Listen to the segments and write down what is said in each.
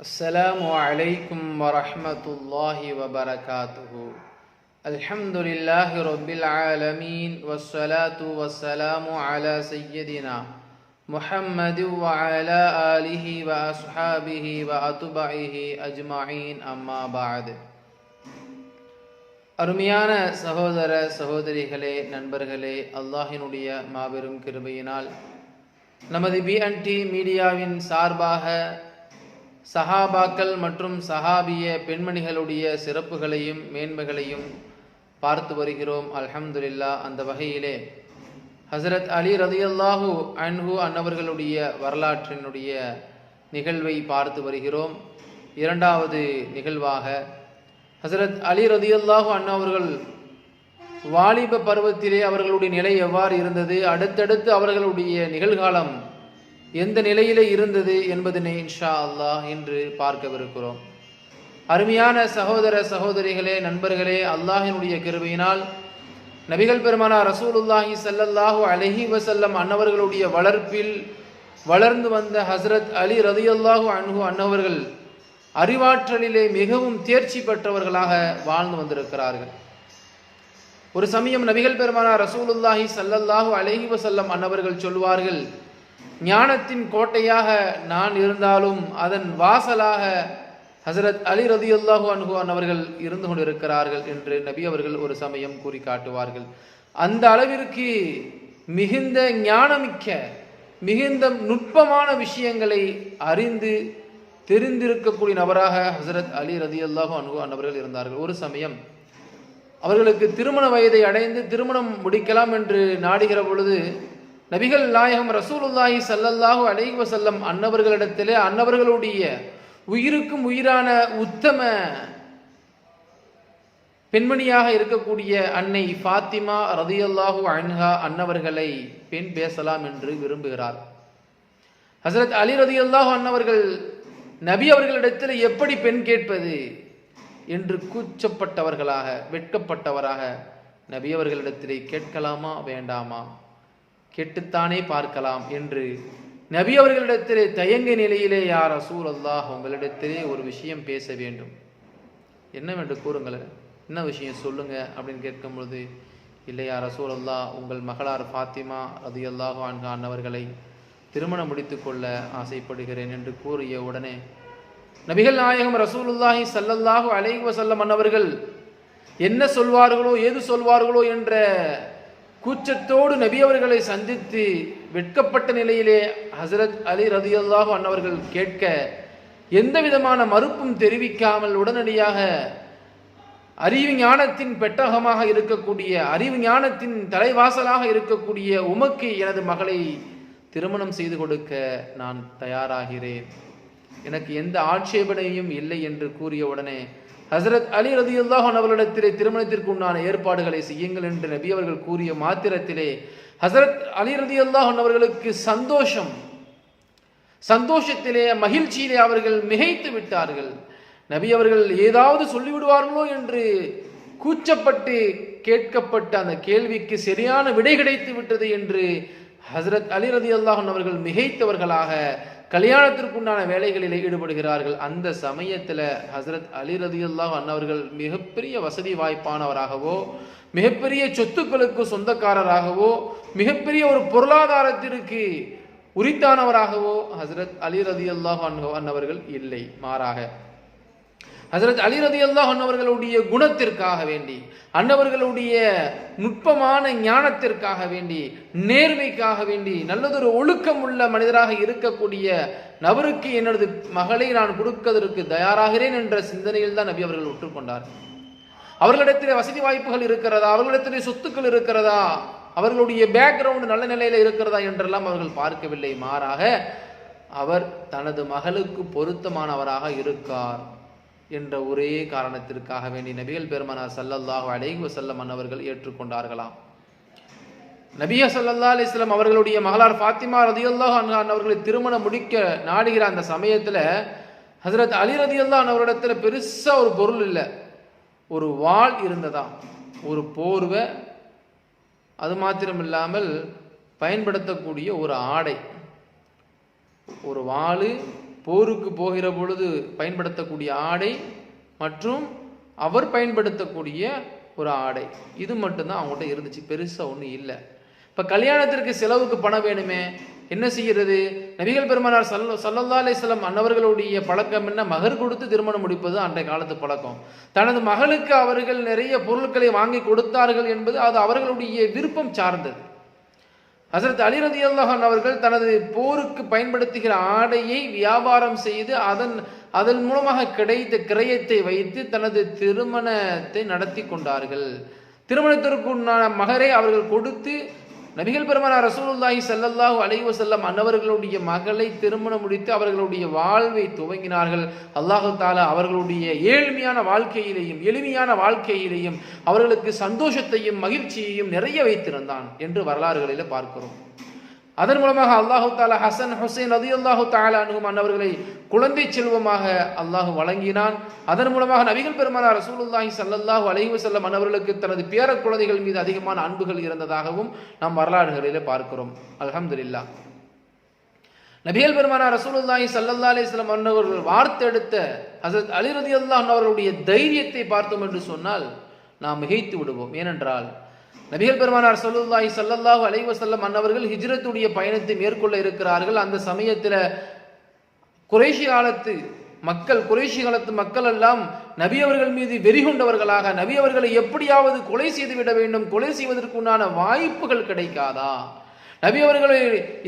السلام عليكم ورحمة الله وبركاته الحمد لله رب العالمين والصلاة والسلام على سيدنا محمد وعلى آله وأصحابه وأتبعه أجمعين أما بعد அருமையான சகோதர சகோதரிகளே நண்பர்களே அல்லாஹினுடைய மாபெரும் கிருபையினால் நமது பிஎன்டி மீடியாவின் சார்பாக சஹாபாக்கள் மற்றும் சஹாபிய பெண்மணிகளுடைய சிறப்புகளையும் மேன்மைகளையும் பார்த்து வருகிறோம். அல்ஹம்துலில்லா அந்த வகையிலே ஹசரத் அலி ரதியல்லாஹு அன்ஹு அன்னவர்களுடைய வரலாற்றினுடைய நிகழ்வை பார்த்து வருகிறோம். இரண்டாவது நிகழ்வாக ஹசரத் அலி ரதியல்லாஹு அன்னவர்கள் வாலிப பருவத்திலே அவர்களுடைய நிலை எவ்வாறு இருந்தது அடுத்தடுத்து அவர்களுடைய நிகழ்காலம் எந்த நிலையிலே இருந்தது என்பதனை இன்ஷா அல்லாஹ் என்று பார்க்கவிருக்கிறோம். அருமையான சகோதர சகோதரிகளே நண்பர்களே அல்லாஹினுடைய கிருபையினால் நபிகள் பெருமானா ரசூலுல்லாஹி சல்லல்லாஹு அலஹி வசல்லம் அன்னவர்களுடைய வளர்ப்பில் வளர்ந்து வந்த ஹஸ்ரத் அலி ரதியல்லாஹு அன்ஹு அன்னவர்கள் அறிவாற்றலிலே மிகவும் தேர்ச்சி பெற்றவர்களாக வாழ்ந்து வந்திருக்கிறார்கள். ஒரு சமயம் நபிகள் பெருமானா ரசூலுல்லாஹி சல்லல்லாஹு அலஹி வசல்லம் அன்னவர்கள் சொல்வார்கள் ஞானத்தின் கோட்டையாக நான் இருந்தாலும் அதன் வாசலாக ஹசரத் அலி ரதியுல்லாஹு அன்ஹு அவர்கள் இருந்து கொண்டிருக்கிறார்கள் என்று நபி அவர்கள் ஒரு சமயம் கூறி காட்டுவார்கள். அந்த அளவிற்கு மிகுந்த ஞானமிக்க மிகுந்த நுட்பமான விஷயங்களை அறிந்து தெரிந்திருக்கக்கூடிய நபராக ஹசரத் அலி ரதியுல்லாஹு அன்ஹு அவர்கள் இருந்தார்கள். ஒரு சமயம் அவர்களுக்கு திருமண வயதை அடைந்து திருமணம் முடிக்கலாம் என்று நாடுகிற பொழுது நபிகள் நாயகம் ரசூலுல்லாஹி சல்லல்லாஹு அலைஹி வசல்லம் அன்னவர்களிடத்திலே அன்னவர்களுடைய உயிருக்கும் உயிரான உத்தம பெண்மணியாக இருக்கக்கூடிய அன்னை ஃபாத்திமா ரதியல்லாஹு அன்ஹா அன்னவர்களை பெண் பேசலாம் என்று விரும்புகிறார். ஹசரத் அலி ரதியல்லாஹு அன்னவர்கள் நபி அவர்களிடத்தில் எப்படி பெண் கேட்பது என்று கூச்சப்பட்டவர்களாக வெட்கப்பட்டவராக நபி அவர்களிடத்திலே கேட்கலாமா வேண்டாமா? கேட்டுத்தானே பார்க்கலாம் என்று நபி அவர்களிடத்திலே தயங்க நிலையிலே யார் அசூல் அல்லாஹ் உங்களிடத்திலே ஒரு விஷயம் பேச வேண்டும். என்னவென்று கூறுங்களேன். என்ன விஷயம் சொல்லுங்க அப்படின்னு கேட்கும் பொழுது இல்லையா அசூல் அல்லாஹ் உங்கள் மகளார் ஃபாத்திமா ரதி அல்லாஹு ஆண்டவர்களை திருமணம் முடித்து கொள்ள ஆசைப்படுகிறேன் என்று கூறிய உடனே நபிகள் நாயகம் ரசூலுல்லாஹி சல்லல்லாஹு அலைஹி வஸல்லம் அன்னவர்கள் என்ன சொல்வார்களோ ஏது சொல்வார்களோ என்ற கூச்சத்தோடு நபி அவர்களை சந்தித்து வெட்கப்பட்ட நிலையிலே ஹசரத் அலி ரதியுல்லாஹு அன்னவர்கள் கேட்க எந்த விதமான மறுப்பும் தெரிவிக்காமல் உடனடியாக அறிவு ஞானத்தின் பெட்டகமாக இருக்கக்கூடிய அறிவு ஞானத்தின் தலைவாசலாக இருக்கக்கூடிய உமக்கு எனது மகளை திருமணம் செய்து கொடுக்க நான் தயாராகிறேன். எனக்கு எந்த ஆட்சேபனையும் இல்லை என்று கூறிய உடனே ஹசரத் அலி ரதியுல்லாஹன் அவர்களிடத்திலே திருமணத்திற்கு உண்டான ஏற்பாடுகளை செய்யுங்கள் என்று நபி அவர்கள் கூறிய மாத்திரத்திலே ஹசரத் அலி ரதியுல்லாஹன் அவர்களுக்கு சந்தோஷம். சந்தோஷத்திலே மகிழ்ச்சியிலே அவர்கள் மிகைத்து விட்டார்கள். நபி அவர்கள் ஏதாவது சொல்லிவிடுவார்களோ என்று கூச்சப்பட்டு கேட்கப்பட்ட அந்த கேள்விக்கு சரியான விடை கிடைத்து விட்டது என்று ஹசரத் அலி ரதி அல்லாஹன் அவர்கள் மிகைத்தவர்களாக கல்யாணத்திற்குண்டான வேலைகளில் ஈடுபடுகிறார்கள். அந்த சமயத்தில் ஹசரத் அலி ரதியுல்லா அன்னவர்கள் மிகப்பெரிய வசதி வாய்ப்பானவராகவோ மிகப்பெரிய சொத்துக்களுக்கு சொந்தக்காரராகவோ மிகப்பெரிய ஒரு பொருளாதாரத்திற்கு உரித்தானவராகவோ ஹசரத் அலி ரதி அல்லாஹ் அன்னவர்கள் இல்லை. மாறாக ஹசரத் அலி ரதி அல்லாஹ் அன்னவர்களுடைய குணத்திற்காக வேண்டி அன்னவர்களுடைய நுட்பமான ஞானத்திற்காக வேண்டி நேர்மைக்காக வேண்டி நல்லதொரு ஒழுக்கம் உள்ள மனிதராக இருக்கக்கூடிய நபருக்கு எனது மகளை நான் கொடுப்பதற்கு தயாராகிறேன் என்ற சிந்தனையில் தான் நபி அவர்கள் ஒற்றுக்கொண்டார். அவர்களிடத்திலே வசதி வாய்ப்புகள் இருக்கிறதா? அவர்களிடத்திலே சொத்துக்கள் இருக்கிறதா? அவர்களுடைய பேக்ரவுண்டு நல்ல நிலையில் இருக்கிறதா என்றெல்லாம் அவர்கள் பார்க்கவில்லை. மாறாக அவர் தனது மகளுக்கு பொருத்தமானவராக இருக்கார். என்ற ஒரே காரணத்திற்காக வேண்டி நபிகள் பெருமனார் சல்லல்லாஹு அலைஹி வஸல்லம் அன்னவர்கள் ஏற்றுக்கொண்டார்களாம். நபியா சல்லல்லா அலிஸ்லாம் அவர்களுடைய மகளார் ஃபாத்திமா ரதியுல்லாஹ் அன்ஹான் அவர்களை திருமணம் முடிக்க நாடுகிற அந்த சமயத்தில் ஹசரத் அலி ரதியுல்லாஹ் அவரிடத்துல பெருசாக ஒரு பொருள் இல்லை. ஒரு வாள் இருந்ததாம். ஒரு போர்வை. அது மாத்திரம் இல்லாமல் பயன்படுத்தக்கூடிய ஒரு ஆடை. ஒரு வாள் போருக்கு போகிற பொழுது பயன்படுத்தக்கூடிய ஆடை மற்றும் அவர் பயன்படுத்தக்கூடிய ஒரு ஆடை. இது மட்டும்தான் அவங்ககிட்ட இருந்துச்சு. பெருசாக ஒன்றும் இல்லை. இப்போ கல்யாணத்திற்கு செலவுக்கு பணம் வேணுமே? என்ன செய்கிறது நபிகள் பெருமானார் சல்ல சல்லல்லா அலிஸ்லாம் அன்னவர்களுடைய பழக்கம் என்ன? மகர் கொடுத்து திருமணம் முடிப்பது அன்றைய காலத்து பழக்கம். தனது மகளுக்கு அவர்கள் நிறைய பொருட்களை வாங்கி கொடுத்தார்கள் என்பது அது அவர்களுடைய விருப்பம் சார்ந்தது. ஹசரத் அலி ரதி அவர்கள் தனது போருக்கு பயன்படுத்துகிற ஆடையை வியாபாரம் செய்து அதன் அதன் மூலமாக கிடைத்த கிரயத்தை வைத்து தனது திருமணத்தை நடத்தி கொண்டார்கள். திருமணத்திற்குண்டான மகரை அவர்கள் கொடுத்து நபிகள் பெருமான ரசூலுல்லாஹி சல்லல்லாஹு அலைஹி வஸல்லம் அன்னவர்களுடைய மகளை திருமணம் முடித்து அவர்களுடைய வாழ்வை துவங்கினார்கள். அல்லாஹு தாலா அவர்களுடைய ஏழ்மையான வாழ்க்கையிலேயும் எளிமையான வாழ்க்கையிலேயும் அவர்களுக்கு சந்தோஷத்தையும் மகிழ்ச்சியையும் நிறைய வைத்திருந்தான் என்று வரலாறுகளில் பார்க்கிறோம். அதன் மூலமாக அல்லாஹு தாலா ஹசன் ஹுசைன் அதி அல்லாஹு தாலா அனுகும் அன்னவர்களை குழந்தை செல்வமாக அல்லாஹு வழங்கினான். அதன் மூலமாக நபிகள் பெருமானார் ரசூலுல்லாஹி சல்லாஹூ அலைஹி செல்லம் அன்னவர்களுக்கு தனது பேர குழந்தைகள் மீது அதிகமான அன்புகள் இருந்ததாகவும் நாம் வரலாறுகளிலே பார்க்கிறோம். அல்ஹம்துலில்லாஹ் நபிகள் பெருமானார் ரசூலுல்லாஹி சல்லல்லா அலைஹி வஸல்லம் அன்னவர்கள் வார்த்தெடுத்த ஹசரத் அலி ரதி அல்லாஹ் அவர்களுடைய தைரியத்தை பார்த்தோம் என்று சொன்னால் நாம் மிகைத்து விடுவோம். ஏனென்றால் நபிகள் பெருமானார் சொல்லுல்லாஹி சல்லல்லாஹு அலைஹி வஸல்லம் அன்னவர்கள் ஹிஜ்ரத்துடைய பயணத்தை மேற்கொள்ள இருக்கிறார்கள். அந்த சமயத்தில் குறைஷி காலத்து மக்கள் குறைஷி காலத்து மக்கள் எல்லாம் நபி அவர்கள் மீது வெறி கொண்டவர்களாக நபி அவர்களை எப்படியாவது கொலை செய்து விட வேண்டும் கொலை செய்வதற்குண்டான வாய்ப்புகள் கிடைக்காதா? நபி அவர்களை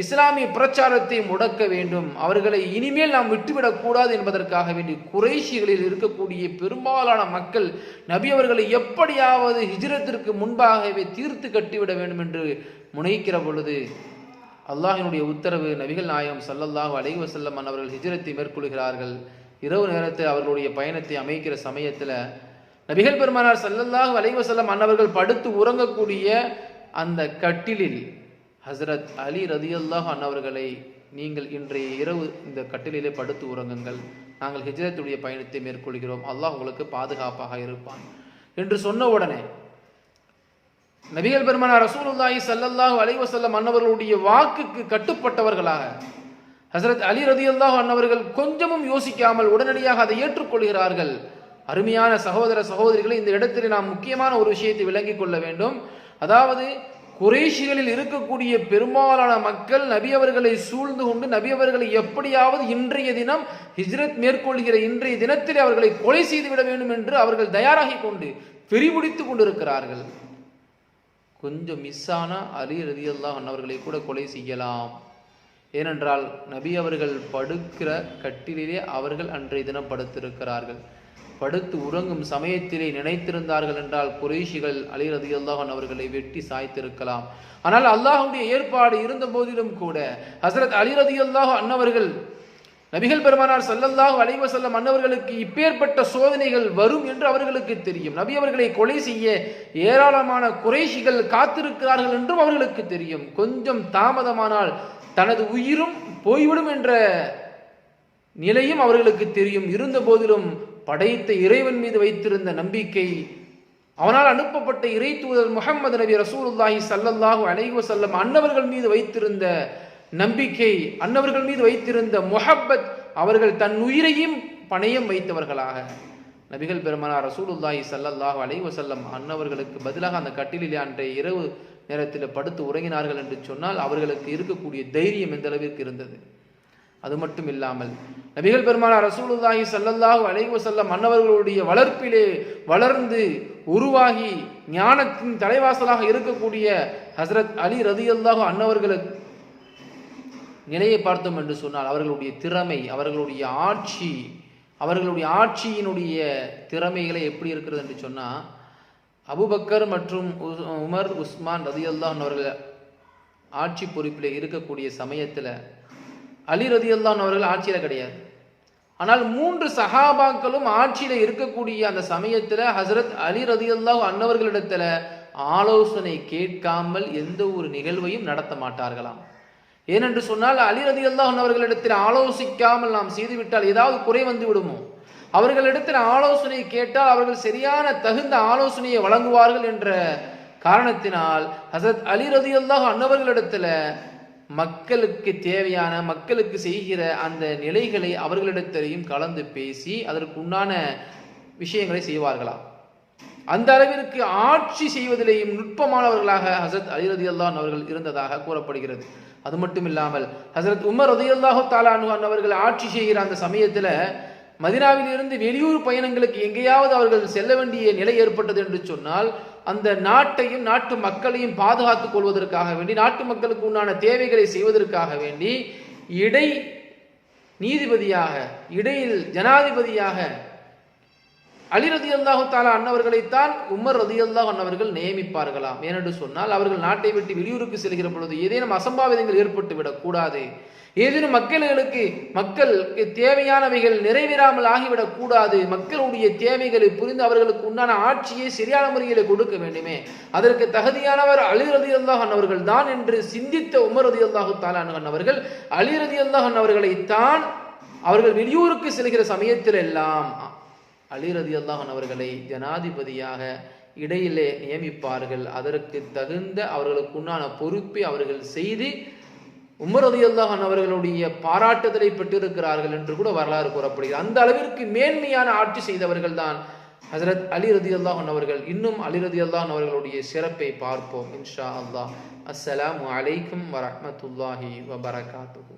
இஸ்லாமிய பிரச்சாரத்தை முடக்க வேண்டும். அவர்களை இனிமேல் நாம் விட்டுவிடக்கூடாது என்பதற்காக வேண்டி குறைஷிகளில் இருக்கக்கூடிய பெரும்பாலான மக்கள் நபி அவர்களை எப்படியாவது ஹிஜ்ரத்திற்கு முன்பாகவே தீர்த்து கட்டிவிட வேண்டும் என்று முனைக்கிற பொழுது அல்லாஹினுடைய உத்தரவு நபிகள் நாயகம் சல்லல்லாஹு அலைஹி வசல்லம் அவர்கள் ஹிஜ்ரத்தை மேற்கொள்கிறார்கள். இரவு நேரத்தில் அவர்களுடைய பயணத்தை அமைக்கிற சமயத்தில் நபிகள் பெருமானார் சல்லல்லாஹு அலைஹி வசல்லம் அன்னவர்கள் படுத்து உறங்கக்கூடிய அந்த கட்டிலில் ஹசரத் அலி ரதியுல்லாஹ் அன்னவர்களை நீங்கள் இன்றைய இரவு இந்த கட்டிலே படுத்து உறங்குங்கள். நாங்கள் ஹிஜ்ரத்துடைய பயணத்தை மேற்கொள்கிறோம். அல்லாஹ் உங்களுக்கு பாதுகாப்பாக இருப்பான். என்று சொன்ன உடனே நபிகள் பெருமானார் ரசூலுல்லாஹி சல்லல்லாஹு அலைஹி வஸல்லம் அன்னவர்களுடைய வாக்குக்கு கட்டுப்பட்டவர்களாக ஹசரத் அலி ரதியுல்லாஹ் அன்னவர்கள் கொஞ்சமும் யோசிக்காமல் உடனடியாக அதை ஏற்றுக்கொள்கிறார்கள். அருமையான சகோதர சகோதரிகளை இந்த இடத்தில் நாம் முக்கியமான ஒரு விஷயத்தை விளங்கிக் கொள்ள வேண்டும். அதாவது குறைஷிகளில் இருக்கக்கூடிய பெரும்பாலான மக்கள் நபி அவர்களை சூழ்ந்து கொண்டு நபி அவர்களை எப்படியாவது இன்றைய தினம் ஹிஜ்ரத் மேற்கொள்கிற இன்றைய தினத்தில் அவர்களை கொலை செய்துவிட வேண்டும் என்று அவர்கள் தயாராகி கொண்டு வெறிபிடித்து கொண்டிருக்கிறார்கள். கொஞ்சம் மிஸ் ஆனா அலி ரதியல்லாஹ் அவர்களை கூட கொலை செய்யலாம். ஏனென்றால் நபி அவர்கள் படுக்கிற கட்டிலே அவர்கள் அன்றைய தினம் படுத்திருக்கிறார்கள். படுத்து உறங்கும் சமயத்திலே நினைத்திருந்தார்கள் என்றால் குறைஷிகள் அலி ரதியல்லாஹன் அவர்களை வெட்டி சாய்த்திருக்கலாம். ஆனால் அல்லாஹுடைய ஏற்பாடு இருந்த போதிலும் கூட ஹசரத் அலி ரதியல்லாஹு அன்னவர்கள் நபிகள் பெருமானார் சல்லல்லாஹு அலைவ செல்லம் அன்னவர்களுக்கு இப்பேற்பட்ட சோதனைகள் வரும் என்று அவர்களுக்கு தெரியும். நபி அவர்களை கொலை செய்ய ஏராளமான குறைஷிகள் காத்திருக்கிறார்கள் என்றும் அவர்களுக்கு தெரியும். கொஞ்சம் தாமதமானால் தனது உயிரும் போய்விடும் என்ற நிலையும் அவர்களுக்கு தெரியும். இருந்த போதிலும் படைத்த இறைவன் மீது வைத்திருந்த நம்பிக்கை அவனால் அனுப்பப்பட்ட இறை தூதர் முகமது நபி ரசூலுல்லாஹி சல்லல்லாஹு அலைஹு செல்லம் அன்னவர்கள் மீது வைத்திருந்த நம்பிக்கை அன்னவர்கள் மீது வைத்திருந்த முஹப்பத் அவர்கள் தன் உயிரையும் பணயம் வைத்தவர்களாக. நபிகள் பெருமானார் ரசூலுல்லாஹி சல்லல்லாஹு அலைஹு செல்லம் அன்னவர்களுக்கு பதிலாக அந்த கட்டிலிலே அன்றைய இரவு நேரத்தில் படுத்து உறங்கினார்கள் என்று சொன்னால் அவர்களுக்கு இருக்கக்கூடிய தைரியம் எந்த அளவிற்கு இருந்தது? அது மட்டும் இல்லாமல் நபிகள் பெருமானார் ரசூலுல்லாஹி சல்லல்லாஹு அலைவு செல்ல மன்னவர்களுடைய வளர்ப்பிலே வளர்ந்து உருவாகி ஞானத்தின் தலைவாசலாக இருக்கக்கூடிய ஹசரத் அலி ரதியல்லாஹு அன்னவர்களுக்கு நிலையை பார்த்தோம் என்று சொன்னால் அவர்களுடைய திறமை அவர்களுடைய ஆட்சி அவர்களுடைய ஆட்சியினுடைய திறமைகளை எப்படி இருக்கிறது என்று சொன்னால் அபுபக்கர் மற்றும் உஸ்- உமர் உஸ்மான் ரதியல்லான் அவர்கள் ஆட்சி பொறுப்பில் இருக்கக்கூடிய சமயத்தில் அலி ரதியுல்லான் அவர்கள் ஆட்சியில் கிடையாது. ஆனால் மூன்று சஹாபாக்களும் ஆட்சியில் இருக்கக்கூடிய அந்த சமயத்தில் ஹசரத் அலி ரதியுல்லாஹ் அன்னவர்களிடத்தில் ஆலோசனை கேட்காமல் எந்த ஒரு நிகழ்வையும் நடத்த மாட்டார்களாம். ஏனென்று சொன்னால் அலி ரதியுல்லாஹ் அவர்களிடத்தில் ஆலோசிக்காமல் நாம் செய்துவிட்டால் ஏதாவது குறை வந்து விடுமோ? அவர்களிடத்தில் ஆலோசனை கேட்டால் அவர்கள் சரியான தகுந்த ஆலோசனையை வழங்குவார்கள் என்ற காரணத்தினால் ஹசரத் அலி ரதியுல்லாஹ் அன்னவர்களிடத்தில் மக்களுக்கு தேவையான மக்களுக்கு செய்கிற அந்த நிலைகளை அவர்களிடத்திலையும் கலந்து பேசி அதற்கு உண்டான விஷயங்களை செய்வார்களாம். அந்த அளவிற்கு ஆட்சி செய்வதிலேயும் நுட்பமானவர்களாக ஹசரத் அலி ரதி அல்லான் அவர்கள் இருந்ததாக கூறப்படுகிறது. அது மட்டும் இல்லாமல் ஹசரத் உமர் ரதி அல்லாஹு தாலானு அவர்கள் ஆட்சி செய்கிற அந்த சமயத்தில் மதினாவிலிருந்து வெளியூர் பயணங்களுக்கு எங்கேயாவது அவர்கள் செல்ல வேண்டிய நிலை ஏற்பட்டது என்று சொன்னால் அந்த நாட்டையும் நாட்டு மக்களையும் பாதுகாத்துக் கொள்வதற்காக வேண்டி நாட்டு மக்களுக்கு உண்டான தேவைகளை செய்வதற்காக வேண்டி இடை நீதிபதியாக இடையில் ஜனாதிபதியாக அலி ரதி அல்லாஹு தாலா அன்னவர்களைத்தான் உமர் ரதி அல்லாஹ் அன்னவர்கள் நியமிப்பார்களாம். ஏனென்று சொன்னால் அவர்கள் நாட்டை விட்டு வெளியூருக்கு செல்கிற பொழுது ஏதேனும் அசம்பாவிதங்கள் ஏற்பட்டு விடக்கூடாது ஏதேனும் மக்களுக்கு மக்களுக்கு தேவையானவைகள் நிறைவேறாமல் ஆகிவிடக் கூடாது. மக்களுடைய தேவைகளை புரிந்து அவர்களுக்கு உண்டான ஆட்சியை சரியான முறையில் கொடுக்க வேண்டுமே. அதற்கு தகுதியானவர் அலி ரதி அல்லாஹ் அன்னவர்கள் தான் என்று சிந்தித்த உமர் ரதி அல்லாஹு தாலா அன்னவர்கள் அலி ரதி அல்லாஹ் அன்னவர்களைத்தான் அவர்கள் வெளியூருக்கு செல்கிற சமயத்தில் எல்லாம் அலி ரதி அல்லாஹன் அவர்களை ஜனாதிபதியாக இடையிலே நியமிப்பார்கள். அதற்கு தகுந்த அவர்களுக்கு உண்டான பொறுப்பை அவர்கள் செய்து உமர் ரதி அல்லாஹன் அவர்களுடைய பாராட்டுதலை பெற்றிருக்கிறார்கள் என்று கூட வரலாறு கூறப்படுகிறது. அந்த அளவிற்கு மேன்மையான ஆட்சி செய்தவர்கள் தான் ஹசரத் அலி ரதி அல்லாஹன் அவர்கள். இன்னும் அலி ரதி அல்லாஹன் அவர்களுடைய சிறப்பை பார்ப்போம். இன்ஷா அல்லாஹ். அஸ்ஸலாமு அலைக்கும் வரமத்துல்லாஹி வபரகாத்துஹு.